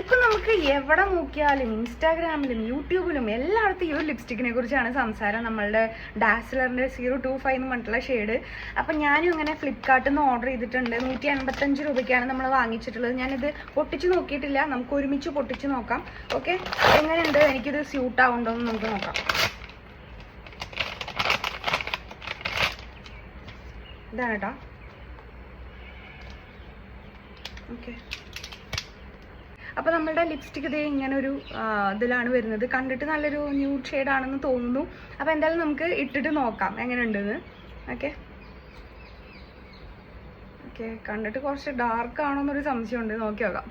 ഇപ്പൊ നമുക്ക് എവിടെ നോക്കിയാലും ഇൻസ്റ്റാഗ്രാമിലും യൂട്യൂബിലും എല്ലായിടത്തും ഈ ഒരു ലിപ്സ്റ്റിക്കിനെ കുറിച്ചാണ് സംസാരം. നമ്മളുടെ ഡാസ്ലറിന്റെ സീറോ ടു ഫൈവ് എന്ന് പറഞ്ഞിട്ടുള്ള ഷെയ്ഡ് അപ്പം ഞാനും ഇങ്ങനെ ഫ്ലിപ്കാർട്ടിൽ നിന്ന് ഓർഡർ ചെയ്തിട്ടുണ്ട്. നൂറ്റി എൺപത്തഞ്ച് രൂപയ്ക്കാണ് നമ്മൾ വാങ്ങിച്ചിട്ടുള്ളത്. ഞാനിത് പൊട്ടിച്ച് നോക്കിയിട്ടില്ല. നമുക്ക് ഒരുമിച്ച് പൊട്ടിച്ച് നോക്കാം. ഓക്കെ എങ്ങനെയുണ്ട്? എനിക്കിത് സ്യൂട്ട് ആവുണ്ടോ എന്ന് നമുക്ക് നോക്കാം. ഇതാണ് കേട്ടോ ഓക്കെ അപ്പോൾ നമ്മളുടെ ലിപ്സ്റ്റിക് ഇതേ ഇങ്ങനെ ഒരു ഇതിലാണ് വരുന്നത്. കണ്ടിട്ട് നല്ലൊരു ന്യൂഡ് ആണെന്ന് തോന്നുന്നു. അപ്പോൾ എന്തായാലും നമുക്ക് ഇട്ടിട്ട് നോക്കാം. എങ്ങനെ ഉണ്ടെന്ന് ഓക്കെ. ഓക്കെ കണ്ടിട്ട് കുറച്ച് ഡാർക്ക് ആണോ എന്നൊരു സംശയമുണ്ട്. നോക്കി നോക്കാം.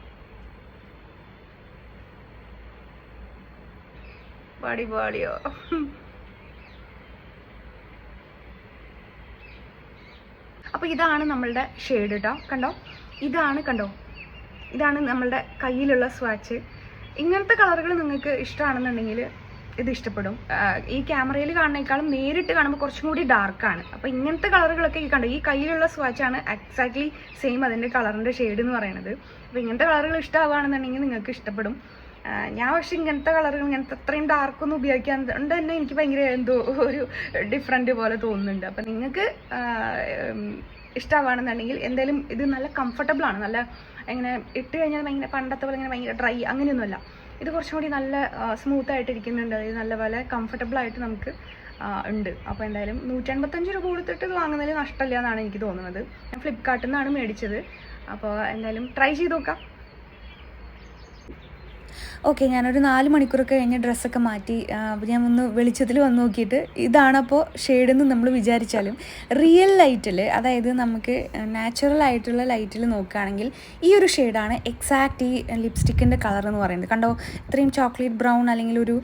പാടി പാടിയോ അപ്പോൾ ഇതാണ് നമ്മളുടെ ഷെയ്ഡ് കേട്ടോ കണ്ടോ? ഇതാണ് കണ്ടോ? ഇതാണ് നമ്മളുടെ കയ്യിലുള്ള സ്വാച്ച് ഇങ്ങനത്തെ കളറുകൾ നിങ്ങൾക്ക് ഇഷ്ടമാണെന്നുണ്ടെങ്കിൽ ഇത് ഇഷ്ടപ്പെടും. ഈ ക്യാമറയിൽ കാണുന്നേക്കാളും നേരിട്ട് കാണുമ്പോൾ കുറച്ചും കൂടി ഡാർക്കാണ് അപ്പോൾ ഇങ്ങനത്തെ കളറുകളൊക്കെ ഈ കണ്ടോ ഈ കയ്യിലുള്ള സ്വാച്ചാണ് എക്സാക്ട്ലി സെയിം അതിന്റെ കളറിന്റെ ഷെയ്ഡ് എന്ന് പറയുന്നത്. അപ്പോൾ ഇങ്ങനത്തെ കളറുകൾ ഇഷ്ടമാവുകയാണെന്നുണ്ടെങ്കിൽ നിങ്ങൾക്ക് ഇഷ്ടപ്പെടും. ഞാൻ പക്ഷെ ഇങ്ങനത്തെ കളറുകൾ ഇങ്ങനത്തെ അത്രയും ഡാർക്കൊന്നും ഉപയോഗിക്കാൻ കൊണ്ട് തന്നെ എനിക്ക് ഭയങ്കര എന്തോ ഒരു ഡിഫറെന്റ് പോലെ തോന്നുന്നുണ്ട്. അപ്പം നിങ്ങൾക്ക് ഇഷ്ടമാണെന്നുണ്ടെങ്കിൽ എന്തായാലും ഇത് നല്ല കംഫർട്ടബിൾ ആണ്. നല്ല ഇങ്ങനെ ഇട്ട് കഴിഞ്ഞാൽ ഭയങ്കര പണ്ടത്തെ പോലെ ഇങ്ങനെ ഭയങ്കര ഡ്രൈ അങ്ങനെയൊന്നുമല്ല. ഇത് കുറച്ചും കൂടി നല്ല സ്മൂത്ത് ആയിട്ട് ഇരിക്കുന്നുണ്ട് അതായത് നല്ലപോലെ കംഫർട്ടബിൾ ആയിട്ട് നമുക്ക് ഉണ്ട്. അപ്പോൾ എന്തായാലും നൂറ്റൻപത്തഞ്ച് രൂപ കൊടുത്തിട്ട് ഇത് വാങ്ങുന്നതിൽ നഷ്ടമില്ല എന്നാണ് എനിക്ക് തോന്നുന്നത്. ഞാൻ ഫ്ലിപ്കാർട്ടിൽ നിന്നാണ് മേടിച്ചത്. അപ്പോൾ എന്തായാലും ട്രൈ ചെയ്ത് നോക്കാം. ഓക്കെ ഞാനൊരു നാല് മണിക്കൂറൊക്കെ കഴിഞ്ഞ് ഡ്രസ്സൊക്കെ മാറ്റി ഞാൻ ഒന്ന് വെളിച്ചത്തിൽ വന്ന് നോക്കിയിട്ട് ഇതാണപ്പോൾ ഷെയ്ഡെന്ന് നമ്മൾ വിചാരിച്ചാലും റിയൽ ലൈറ്റിൽ അതായത് നമുക്ക് നാച്ചുറൽ ആയിട്ടുള്ള ലൈറ്റിൽ നോക്കുകയാണെങ്കിൽ ഈ ഒരു ഷെയ്ഡാണ് എക്സാക്റ്റ് ഈ ലിപ്സ്റ്റിക്കിന്റെ കളർ എന്ന് പറയുന്നത്. കണ്ടോ? ഇത്രയും ചോക്ലേറ്റ് ബ്രൗൺ അല്ലെങ്കിൽ ഒരു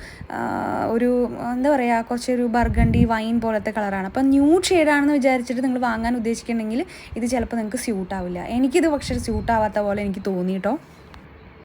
ഒരു എന്താ പറയുക കുറച്ചൊരു ബർഗണ്ടി വൈൻ പോലത്തെ കളറാണ് അപ്പം ന്യൂഡ് ഷെയ്ഡാണെന്ന് വിചാരിച്ചിട്ട് നിങ്ങൾ വാങ്ങാൻ ഉദ്ദേശിക്കുന്നുണ്ടെങ്കിൽ ഇത് ചിലപ്പോൾ നിങ്ങൾക്ക് സ്യൂട്ട് ആവില്ല. എനിക്കിത് പക്ഷേ സ്യൂട്ട് ആവാത്ത പോലെ എനിക്ക് തോന്നി കേട്ടോ.